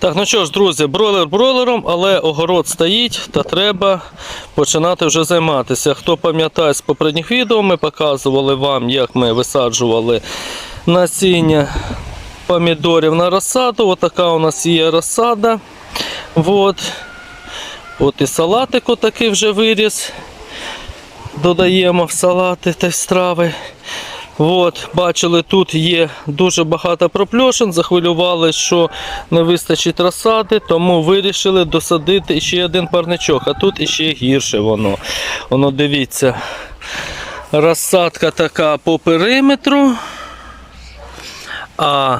Так, ну що ж, друзі, бройлер бройлером, але огород стоїть та треба починати вже займатися. Хто пам'ятає з попередніх відео, ми показували вам, як ми висаджували насіння помідорів на розсаду. Отака у нас є розсада. От. От і салатик отакий вже виріс. Додаємо в салати та страви. От, бачили, тут є дуже багато пропльошин, захвилювали, що не вистачить розсади, тому вирішили досадити ще один парничок, а тут іще гірше воно. Воно дивіться, розсадка така по периметру, а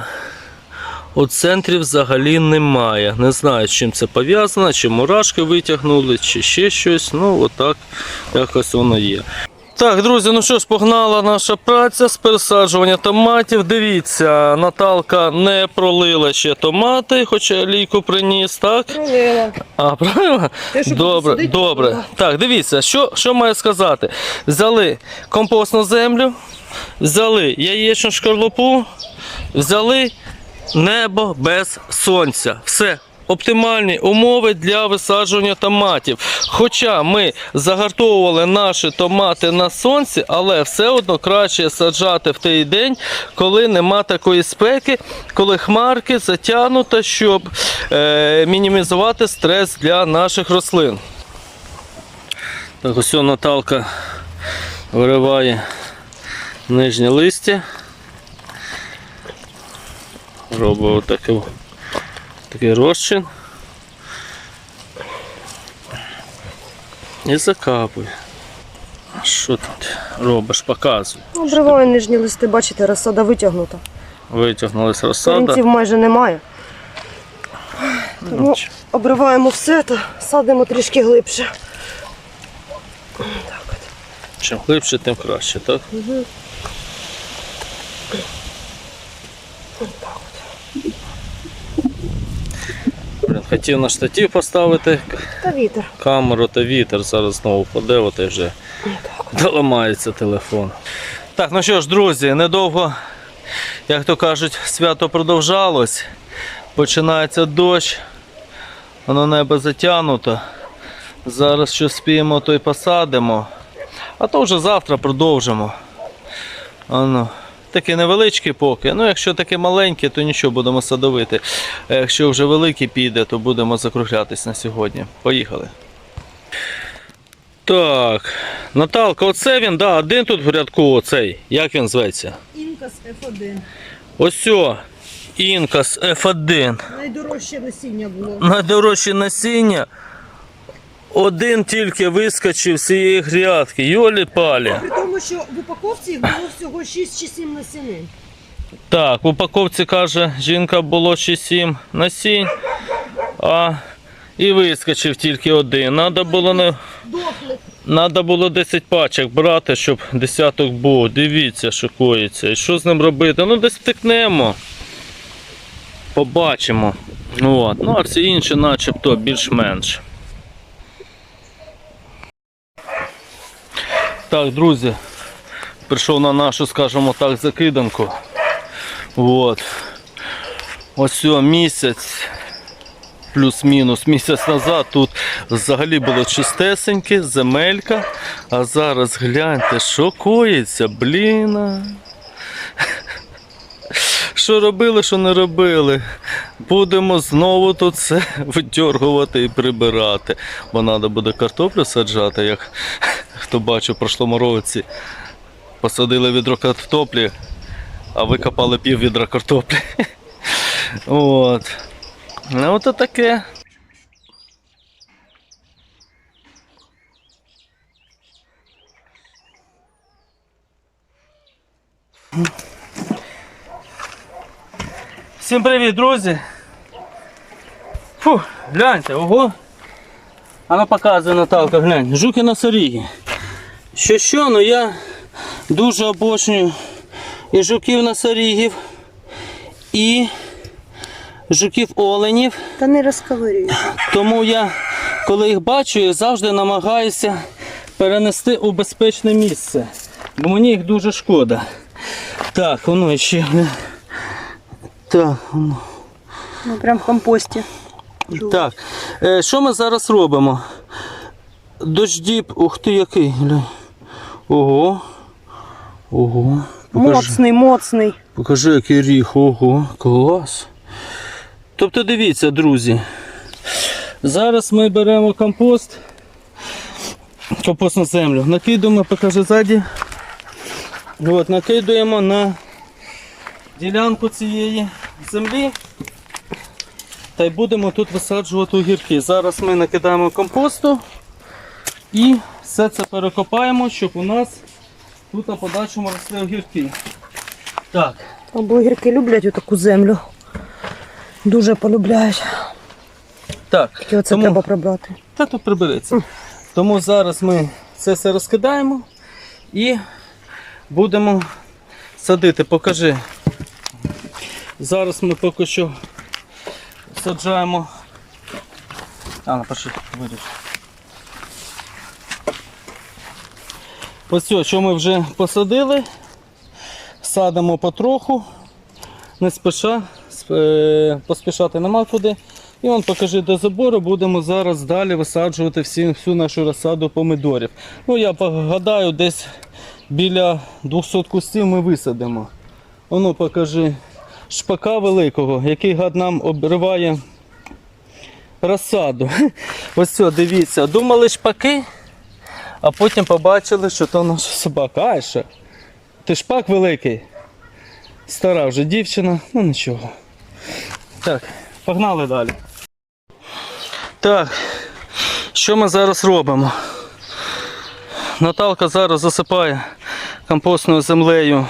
у центрі взагалі немає. Не знаю, з чим це пов'язано, чи мурашки витягнули, чи ще щось. Ну, отак якось воно є. Так, друзі, ну що ж, погнала наша праця з пересаджування томатів. Дивіться, Наталка не пролила ще томати, хоча лійку приніс, так? Пролила. А? Те, що Добре, посадити, добре. пролила. Так, дивіться, що, що маю сказати. Взяли компостну землю, взяли яєчну шкарлупу, взяли небо без сонця. Все. Оптимальні умови для висаджування томатів. Хоча ми загартовували наші томати на сонці, але все одно краще саджати в той день, коли нема такої спеки, коли хмарки затягнуто, щоб е, мінімізувати стрес для наших рослин. Так, ось Наталка вириває нижнє листя. Робить отакий, такий розчин. І закапує. А Що тут робиш? Показуй. Обриваю нижні листи, бачите, розсада витягнута. Витягнулася розсада. Корінців майже немає. Тому Ну, обриваємо все та садимо трішки глибше. Чим глибше, тим краще, так? Блін, хотів на штатив поставити Та вітер. камеру та вітер. Зараз знову впаде, от і вже доламається телефон. Так, ну що ж, друзі, недовго, як то кажуть, свято продовжалось. Починається дощ, воно небо затягнуто. Зараз що спіємо, то й посадимо. А то вже завтра продовжимо. Ано. Такі невеличкі поки. Ну, якщо таке маленьке, то нічого будемо садовити. А якщо вже великий піде, то будемо закруглятись на сьогодні. Поїхали. Так. Наталка, оце він, да, один тут в рядку оцей. Як він зветься? Інкас F1. Ось о, Інкас F1. Найдорожче насіння було. Найдорожче насіння. Один тільки вискочив з цієї грядки. Йолі палі. Що в упаковці було всього 6 чи 7 насінин. Так, в упаковці каже, жінка було ще 7 насінь, а і вискочив тільки один. Надо було не. Надо було 10 пачок брати, щоб десяток був. Дивіться, що коїться. І що з ним робити? Ну десь втикнемо. Побачимо. От. Ну, а всі інші начебто більш-менш. Так, друзі, прийшов на нашу, скажімо так, закиданку. От. Ось місяць, плюс-мінус місяць назад тут взагалі було чистесеньке, земелька. А зараз гляньте, що коїться, блін. Що робили, що не робили. Будемо знову тут все видьоргувати і прибирати. Бо треба буде картоплю саджати, як хто бачив в прошлому році. Посадили відро картоплі, а викопали пів відра картоплі. От. Ну, от таке. Всім привіт, друзі! Фу, гляньте, ого! Вона показує Наталка, глянь, жуки на сорігі. Що що, ну я дуже обочнюю і жуків носорігів, і жуків оленів. Та не розковирюю. Тому я, коли їх бачу, я завжди намагаюся перенести у безпечне місце. Бо мені їх дуже шкода. Так, воно ще. Так, воно. Ну, прям в компості. Так, е, що ми зараз робимо? Дождіб, ух ти який. Ого. Ого. Покажи, Моцний, моцний. покажи, який ріг. Ого, клас. Тобто дивіться, друзі. Зараз ми беремо компост. Компост на землю. Накидуємо, покажи ззаді. От, накидуємо на ділянку цієї землі. Та й будемо тут висаджувати огірки. Зараз ми накидаємо компосту і все це перекопаємо, щоб у нас тут на подальшому росли огірки. Так, Блогерки люблять отаку землю. Дуже полюбляють. так. Тільки оце тому- треба прибрати. Та тут прибереться. Тому зараз ми це все розкидаємо і будемо садити. Покажи. Зараз ми поки що саджаємо. А, напиши, виріж. Ось що ми вже посадили, садимо потроху, не спеша, е, поспішати нема куди. І он покажи до забору, будемо зараз далі висаджувати всі, всю нашу розсаду помидорів. Ну я гадаю, десь біля 200 кустів ми висадимо. Воно покажи шпака великого, який гад нам обриває розсаду. Ось дивіться, думали шпаки, а потім побачили, що то наша собака. Айша, ти шпак великий. Стара вже дівчина, ну нічого. Так, погнали далі. Так, що ми зараз робимо? Наталка зараз засипає компостною землею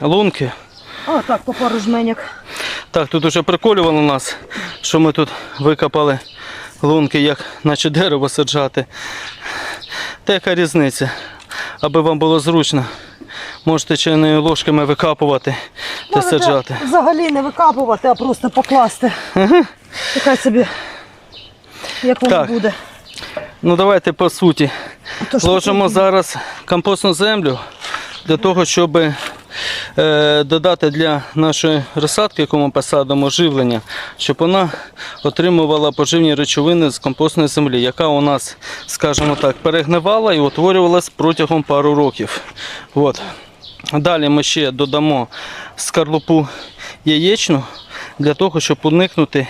лунки. А, так, по пару жменяк. Так, тут вже приколювало нас, що ми тут викопали лунки, як наче дерево саджати. Та яка різниця? Аби вам було зручно, можете чайними ложками викапувати та Можете саджати. Взагалі не викапувати, а просто покласти. Нехай собі, як воно Так. буде. Ну давайте по суті. Ложимо зараз компостну землю для того, щоб додати для нашої розсадки, яку ми посадимо, живлення, щоб вона отримувала поживні речовини з компостної землі, яка у нас, скажімо так, перегнивала і утворювалась протягом пару років. От. Далі ми ще додамо скарлупу яєчну для того, щоб уникнути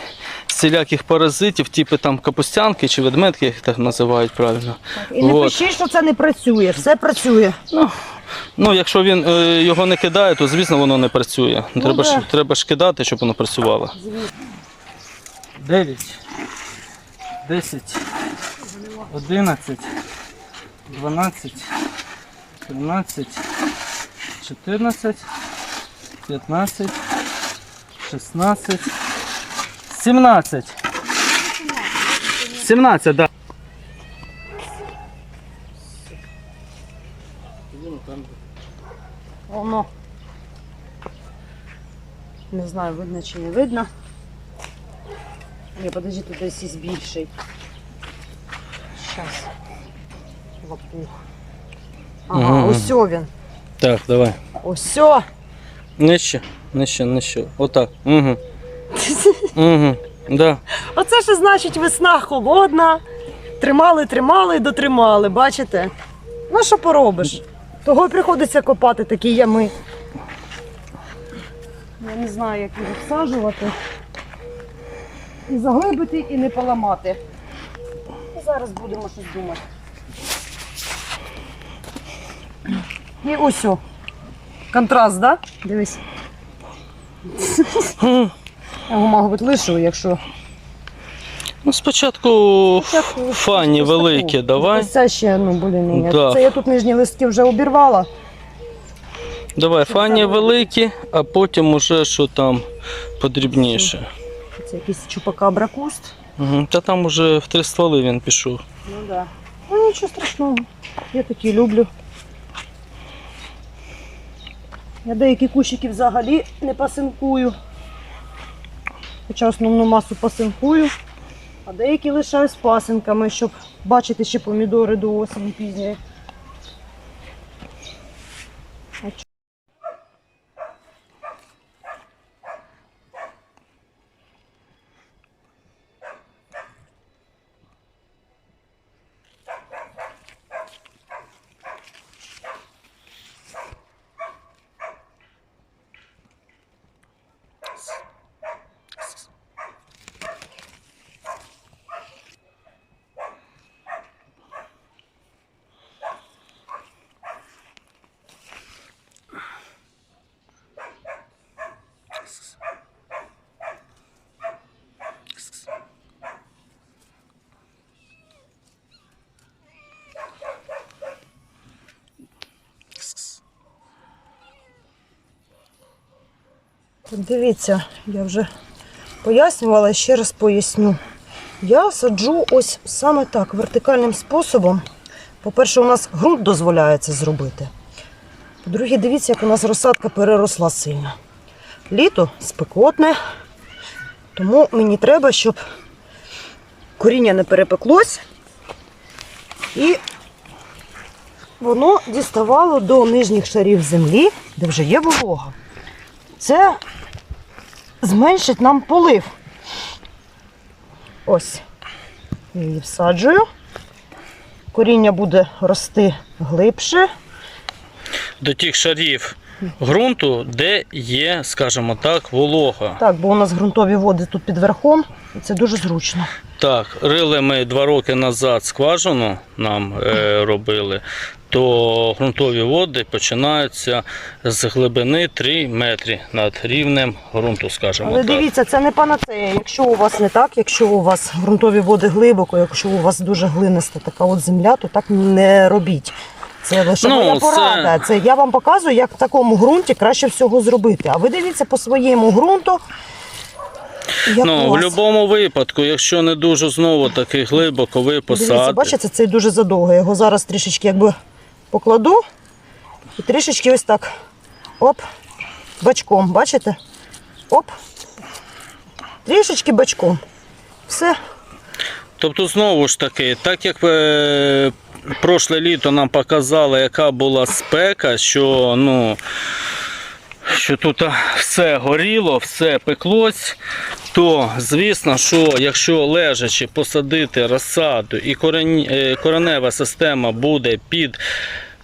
всіляких паразитів, типу там капустянки чи ведмедки, як так називають правильно. І не От. пишіть, що це не працює. Все працює. Ну, якщо він е, його не кидає, то звісно воно не працює. треба, ж, треба ж кидати, щоб воно працювало. 9, 10, 11, 12, 13, 14, 15, 16, 17. 17, так. Воно. Не знаю, видно чи не видно. Ні, подожди, тут десь і більший. Щас. Лопух. Ага, Мгм. ось він. Так, давай. Ось. Нижче, нижче, нижче. Отак. Угу. Угу. Да. Оце ж значить весна холодна. Тримали, тримали і дотримали, бачите? Ну що поробиш? Того й приходиться копати такі ями. Я не знаю, як їх всаджувати. І заглибити, і не поламати. І зараз будемо щось думати. І ось о. Контраст, так? Да? Дивись. Я його, мабуть, лишу, якщо Ну, спочатку Спочатку фані ось великі, давай. Ось це ще, ну, блін, Да. Це я тут нижні листки вже обірвала. Давай, фані великі, а потім уже що там подрібніше. Це якийсь чупакабра куст. Угу. Та там уже в три стволи він пішов. Ну да. Ну нічого страшного. Я такі люблю. Я деякі кущики взагалі не пасинкую. Хоча основну масу пасинкую, а деякі лишаю з пасинками, щоб бачити ще помідори до осені пізньої. Дивіться, я вже пояснювала, ще раз поясню. Я саджу ось саме так, вертикальним способом. По-перше, у нас ґрунт дозволяє це зробити. По-друге, дивіться, як у нас розсадка переросла сильно. Літо спекотне, тому мені треба, щоб коріння не перепеклось і воно діставало до нижніх шарів землі, де вже є волога. Це зменшить нам полив. Ось. Я її всаджую. Коріння буде рости глибше. До тих шарів ґрунту, де є, скажімо так, волога. Так, бо у нас ґрунтові води тут під верхом, і це дуже зручно. Так, рили ми два роки назад скважину нам е, робили, то ґрунтові води починаються з глибини 3 метри над рівнем ґрунту, скажімо Але так. дивіться, це не панацея. Якщо у вас не так, якщо у вас ґрунтові води глибоко, якщо у вас дуже глиниста така от земля, то так не робіть. Це лише Ну, моя порада. Це я вам показую, як в такому ґрунті краще всього зробити. А ви дивіться по своєму ґрунту. Як Ну, в будь-якому випадку, якщо не дуже знову таки глибоко ви Дивіться, посадите. бачите, цей дуже задовго. Його зараз трішечки якби покладу і трішечки ось так. Оп, бачком, бачите? Оп. Трішечки бачком. Все. Тобто, знову ж таки, так як е, прошле літо нам показало, яка була спека, що ну. Що тут все горіло, все пеклось, то звісно, що якщо лежачи посадити розсаду і е, коренева система буде під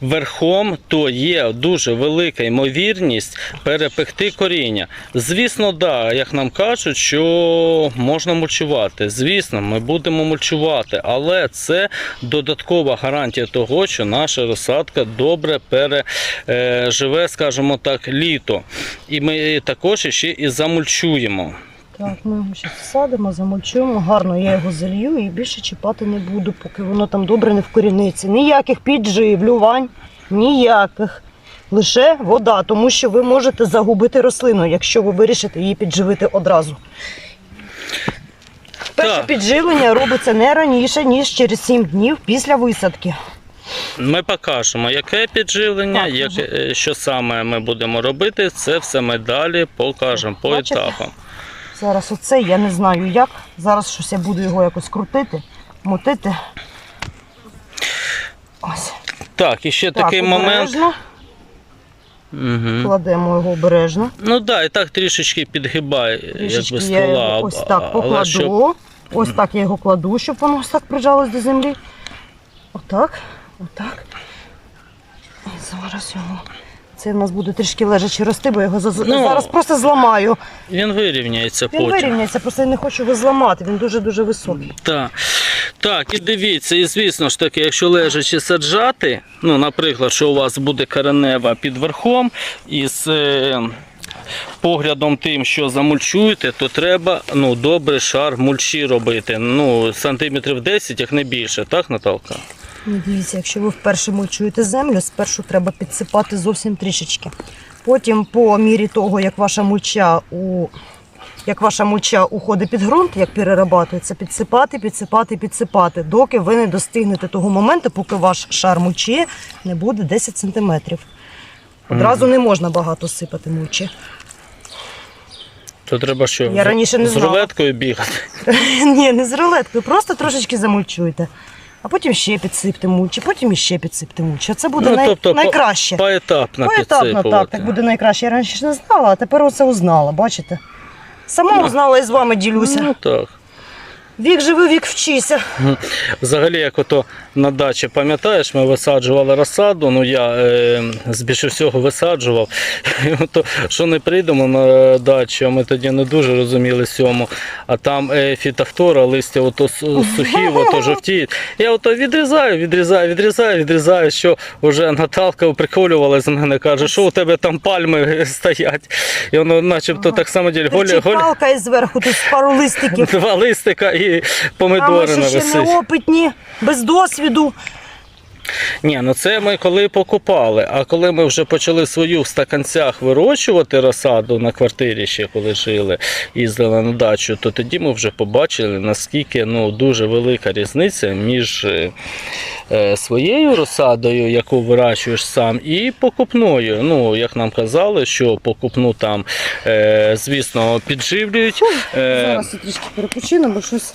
верхом, то є дуже велика ймовірність перепекти коріння. Звісно, да, як нам кажуть, що можна мульчувати. Звісно, ми будемо мульчувати, але це додаткова гарантія того, що наша розсадка добре переживе, скажімо так, літо. І ми також ще і замульчуємо. Так, ми його ще садимо, замульчуємо, гарно я його залью і більше чіпати не буду, поки воно там добре не вкоріниться. Ніяких підживлювань, ніяких. Лише вода, тому що ви можете загубити рослину, якщо ви вирішите її підживити одразу. Перше Так. підживлення робиться не раніше, ніж через 7 днів після висадки. Ми покажемо, яке підживлення, Так, яке, е, що саме ми будемо робити. Це все ми далі покажемо по етапам. Зараз оце я не знаю як. Зараз щось я буду його якось крутити, мотити. Ось. Так, і ще Так, такий момент. Угу. Кладемо його обережно. Ну так, да, і так трішечки підгибай, Трішечки якби я його ось так але покладу. щоб- Ось так я його кладу, щоб воно ось так прижалось до землі. Отак, отак. І зараз його. Це в нас буде трішки лежачи рости, бо я його заз- Ну, зараз просто зламаю. Він вирівняється Він потім. вирівняється, просто я не хочу його зламати, він дуже-дуже високий. Так. так, і дивіться, і звісно ж таки, якщо лежачи саджати, ну, наприклад, що у вас буде коренева під верхом із е, поглядом тим, що замульчуєте, то треба ну, добрий шар мульчі робити. Ну, сантиметрів 10, як не більше, так, Наталка? Ну, Дивіться, якщо ви вперше мульчуєте землю, спершу треба підсипати зовсім трішечки. Потім, по мірі того, як ваша мульча у як ваша мульча уходить під ґрунт, як перерабатується, підсипати, підсипати, підсипати, доки ви не достигнете того моменту, поки ваш шар мульчі не буде 10 см. Одразу не можна багато сипати мульчі. То треба що Я раніше не з знала. рулеткою бігати. Ні, не з рулеткою, просто трошечки замульчуйте. А потім ще підсипте мульчі, потім іще підсипте мульчі. Це буде най... тобто найкраще. Поетапно Поетапно, так, так буде найкраще. Я раніше ж не знала, а тепер оце узнала, бачите? Сама узнала і з вами ділюся. Ну так. Вік живи, вік вчися. Взагалі, як ото на дачі, пам'ятаєш, ми висаджували розсаду, ну я е, з більше всього висаджував. І ото, що не прийдемо на дачу, ми тоді не дуже розуміли сьому, а там е, фітофтора, листя ото сухі, ото жовтіють. Я ото відрізаю, відрізаю, відрізаю, відрізаю, що вже Наталка приколювала з мене, каже, що у тебе там пальми стоять. І воно начебто так само ділі. Голі, голі, палка і зверху тут пару листиків. два листика і А ми помидори що ще нависить. неопитні, без досвіду. Ні, ну це ми коли покупали. А коли ми вже почали свою в стаканцях вирощувати розсаду на квартирі, ще коли жили, їздили на дачу, то тоді ми вже побачили, наскільки ну, дуже велика різниця між е, е, своєю розсадою, яку вирощуєш сам, і покупною. Ну, як нам казали, що покупну там, е, звісно, підживлюють. Е, Зараз я трішки перепочину, бо щось.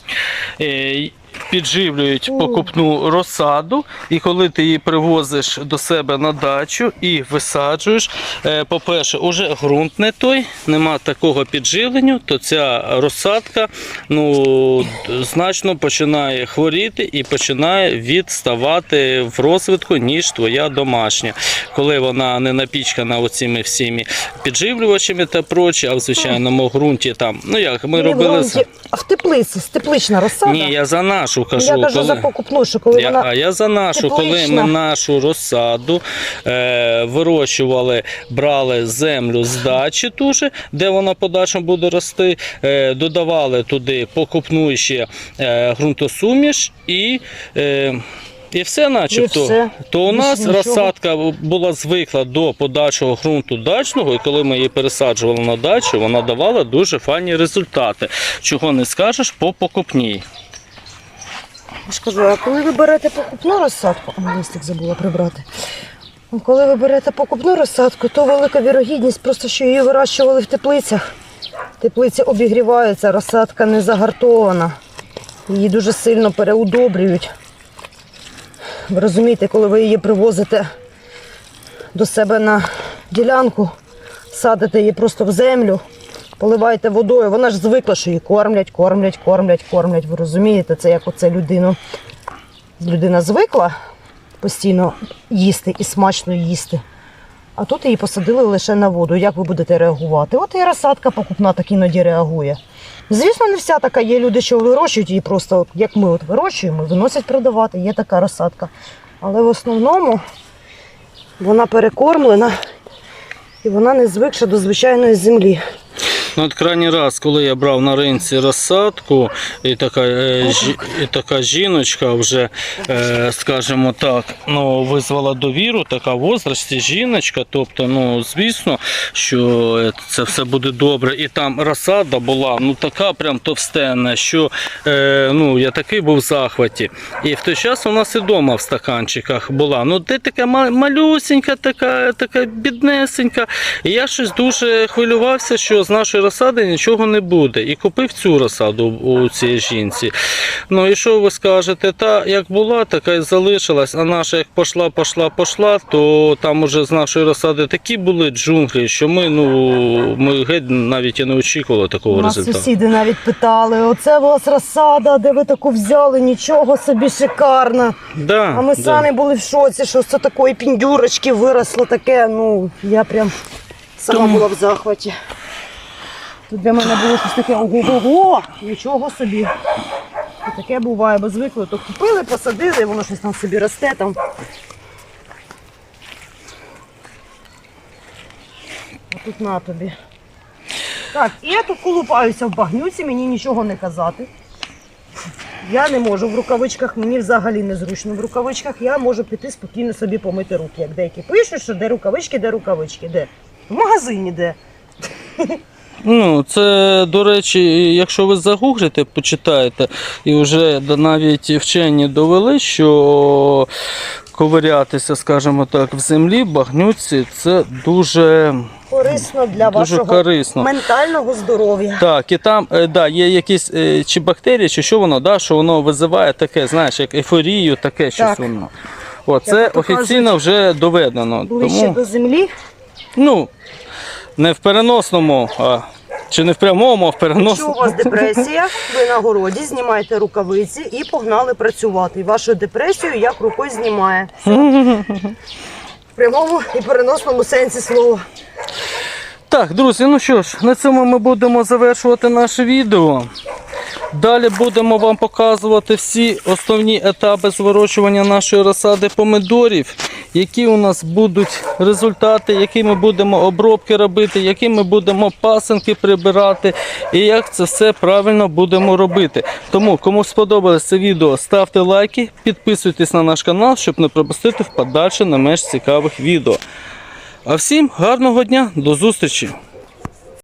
е, Підживлюють покупну розсаду, і коли ти її привозиш до себе на дачу і висаджуєш, е, по-перше, уже ґрунт не той, нема такого підживлення, то ця розсадка ну, значно починає хворіти і починає відставати в розвитку, ніж твоя домашня. Коли вона не напічкана оціми всіми підживлювачами та прочі, а в звичайному ґрунті там, ну як ми Ні, в робили. з- ґрунті, в теплиці, теплична розсада. Ні, я за нашу кажу. я кажу коли... за покупну, що коли Я, вона а я за нашу, коли ми нашу розсаду е, вирощували, брали землю з дачі, туже, де вона подальшому буде рости, е, додавали туди покупну ще е, ґрунтосуміш і. Е, і все, начебто, все. то у нас нічого. розсадка була звикла до подальшого ґрунту дачного, і коли ми її пересаджували на дачу, вона давала дуже файні результати. Чого не скажеш по покупній. Ж кажу, а коли ви берете покупну розсадку, а листик забула прибрати. Коли ви берете покупну розсадку, то велика вірогідність, просто що її вирощували в теплицях. Теплиці обігріваються, розсадка не загартована. Її дуже сильно переудобрюють. Ви розумієте, коли ви її привозите до себе на ділянку, садите її просто в землю, поливаєте водою, вона ж звикла, що її кормлять, кормлять, кормлять, кормлять. Ви розумієте, це як оце людину. Людина звикла постійно їсти і смачно їсти. А тут її посадили лише на воду. Як ви будете реагувати? От і розсадка покупна так іноді реагує. Звісно, не вся така. Є люди, що вирощують її просто, як ми от вирощуємо, виносять продавати, є така розсадка. Але в основному вона перекормлена і вона не звикша до звичайної землі. Ну, от крайній раз, коли я брав на ринці розсадку, і така, е, і така жіночка вже, е, скажімо так, ну, визвала довіру, така в возрасті жіночка. Тобто, ну, звісно, що це все буде добре. І там розсада була ну, така прям товстенна, що е, ну, я такий був в захваті. І в той час у нас і вдома в стаканчиках була. Ну, де така ма- малюсенька, така, така біднесенька. І я щось дуже хвилювався, що з нашої розсади нічого не буде. І купив цю розсаду у цій жінці. Ну і що ви скажете? Та як була, така і залишилась, а наша як пішла, пішла, пішла, то там уже з нашої розсади такі були джунглі, що ми, ну, ми геть навіть і не очікували такого нас результату. сусіди навіть питали: оце у вас розсада, де ви таку взяли? Нічого собі шикарна. Да, А ми да. самі були в шоці, що з такої піндюрочки виросло таке. Ну, я прям сама Тому- була в захваті. Тут для мене було щось таке ого-го, нічого собі. І таке буває, бо звикли, то купили, посадили, воно щось там собі росте там. А тут на тобі. Так, і я тут колупаюся в багнюці, мені нічого не казати. Я не можу в рукавичках, мені взагалі незручно в рукавичках. Я можу піти спокійно собі помити руки. Як деякі пишуть, що де рукавички, де рукавички, де? В магазині де. Ну, це, до речі, якщо ви загуглите, почитаєте, і вже навіть вчені довели, що ковирятися, скажімо так, в землі, багнюці, це дуже, Корисно для дуже вашого корисно. ментального здоров'я. Так, і там е, да, є якісь е, чи бактерії, чи що воно, да, що воно визиває таке, знаєш, як ейфорію, таке щось Так. воно. О, це Як то офіційно вже доведено. Ближче Тому, до землі. ну, не в переносному, а, чи не в прямому, а в Якщо у переносному. вас депресія, ви на городі знімаєте рукавиці і погнали працювати. І вашу депресію як рукою знімає. В прямому і переносному сенсі слова. Так, друзі, ну що ж, на цьому ми будемо завершувати наше відео. Далі будемо вам показувати всі основні етапи з вирощування нашої розсади помидорів. які у нас будуть результати, які ми будемо обробки робити, які ми будемо пасенки прибирати і як це все правильно будемо робити. Тому, кому сподобалось це відео, ставте лайки, підписуйтесь на наш канал, щоб не пропустити в подальше не менш цікавих відео. А всім гарного дня, до зустрічі!